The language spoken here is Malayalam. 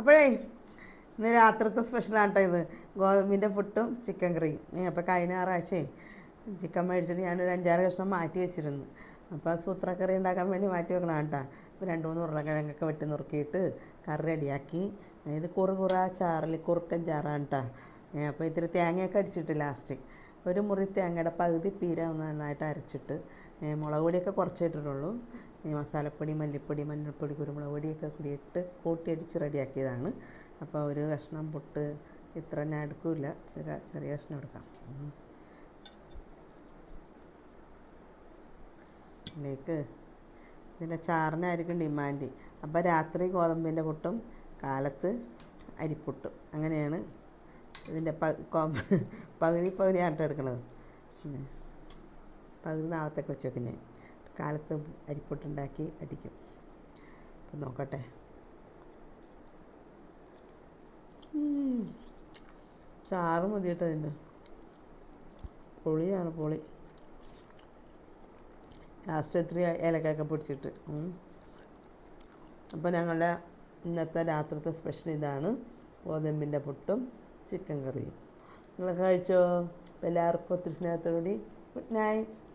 അപ്പോഴേ ഇന്ന് രാത്രിത്തെ സ്പെഷ്യലാണ് കേട്ടോ ഇത്. ഗോതമ്പിന്റെ പുട്ടും ചിക്കൻ കറിയും. അപ്പോൾ കഴിഞ്ഞ ഞായറാഴ്ചയെ ചിക്കൻ മേടിച്ചിട്ട് ഞാനൊരു അഞ്ചാറ് കഷ്ണം മാറ്റി വെച്ചിരുന്നു. അപ്പോൾ ആ സൂത്രക്കറി ഉണ്ടാക്കാൻ വേണ്ടി മാറ്റി വെക്കണം കേട്ടോ. അപ്പോൾ രണ്ട് മൂന്ന് ഉരുളക്കിഴങ്ങൊക്കെ വെട്ടി നുറുക്കിയിട്ട് കറി റെഡിയാക്കി. ഇത് കുറു കുറ ചാറിൽ കുറുക്കൻ ചാറാണ് കേട്ടോ. അപ്പോൾ ഇത്തിരി തേങ്ങയൊക്കെ അടിച്ചിട്ട് ലാസ്റ്റ്. ഒരു മുറി തേങ്ങയുടെ പകുതി പീര ഒന്ന് നന്നായിട്ട് അരച്ചിട്ട് മുളക് പൊടിയൊക്കെ കുറച്ചിട്ടിട്ടുള്ളൂ ഈ മസാലപ്പൊടി മല്ലിപ്പൊടി മഞ്ഞൾപ്പൊടി കുരുമുളക് പൊടിയൊക്കെ കൂടി ഇട്ട് കൂട്ടിയടിച്ച് റെഡിയാക്കിയതാണ്. അപ്പോൾ ഒരു കഷ്ണം പുട്ട് ഇത്ര ഞാൻ എടുക്കില്ല ഒരു ചെറിയ കഷ്ണം എടുക്കാം. ഇതിലേക്ക് ഇതിന്റെ ചാറിനായിരിക്കും ഡിമാൻഡ്. അപ്പോൾ രാത്രി ഗോതമ്പിന്റെ പുട്ടും കാലത്ത് അരിപ്പുട്ടും. അങ്ങനെയാണ് ഇതിന്റെ പ കോം- പകുതി പകുതിയായിട്ട് എടുക്കണത്. പകുതി നാളത്തേക്ക് വെച്ച് ഞാൻ. കാലത്ത് അരിപ്പൊട്ടുണ്ടാക്കി അടിക്കും. അപ്പം നോക്കട്ടെ. ചാറ് മതി കേട്ടോ അതിന്റെ പൊളിയാണ് പൊളി. ലാസ്റ്റ് ഇത്തിരി ഏലക്കൊക്കെ പിടിച്ചിട്ട്. അപ്പോൾ ഞങ്ങളുടെ ഇന്നത്തെ രാത്രിത്തെ സ്പെഷ്യൽ ഇതാണ് ഗോതമ്പിന്റെ പുട്ടും ചിക്കൻ കറിയും. നിങ്ങൾ കഴിച്ചോ? എല്ലാവർക്കും ഒത്തിരി സ്നേഹത്തോടുകൂടി ഗുഡ് നൈറ്റ്.